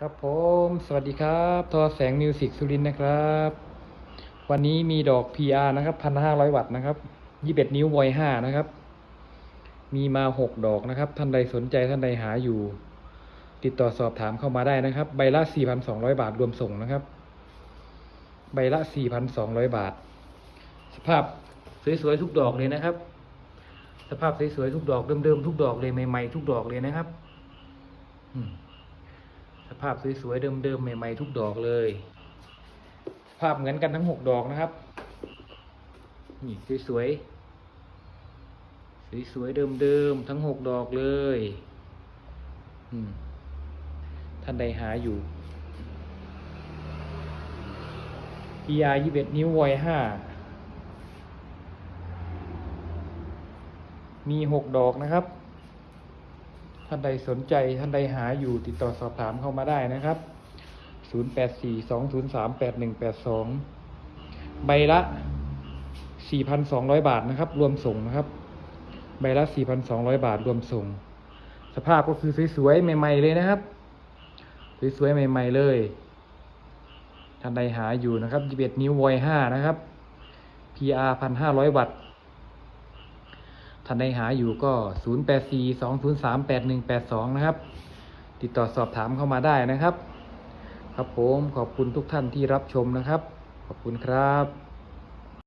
ครับผม สวัสดีครับทอแสงมิวสิกสุรินนะครับ วันนี้มีดอก PR นะครับพันห้าร้อยวัตต์นะครับยี่สิบเอ็ดนิ้ววอยห้านะครับ มีมาหกดอกนะครับ ท่านใดสนใจท่านใดหาอยู่ ติดต่อสอบถามเข้ามาได้นะครับ ใบละสี่พันสองร้อยบาทรวมส่งนะครับ ใบละสี่พันสองร้อยบาท สภาพสวยๆทุกดอกเลยนะครับ สภาพสวยๆทุกดอกเดิมๆทุกดอกเลยใหม่ๆทุกดอกเลยนะครับ อืมาพสวยๆเดิมๆใหม่ๆทุกดอกเลย ภาพเหมือนกันทั้งหกดอกนะครับนี่สวยๆสวยๆเดิมๆทั้งหกดอกเลยท่านใดหาอยู่ PR ยี่สิบเอ็ดนิ้ววอยห้ามีหกดอกนะครับ ท่านใดสนใจท่านใดหาอยู่ติดต่อสอบถามเข้ามาได้นะครับ 0842038182 ใบละ 4,200 บาทนะครับ รวมส่งนะครับ ใบละ 4,200 บาทรวมส่ง สภาพก็คือสวยๆใหม่ ๆ เลยนะครับ สวยๆใหม่ ๆ เลยท่านใดหาอยู่นะครับ21นิ้ววอย5นะครับ PR 1,500 วัตต์ ท่านใดหาอยู่ก็ 0842038182 นะครับ ติดต่อสอบถามเข้ามาได้นะครับ ครับผมขอบคุณทุกท่านที่รับชมนะครับ ขอบคุณครับ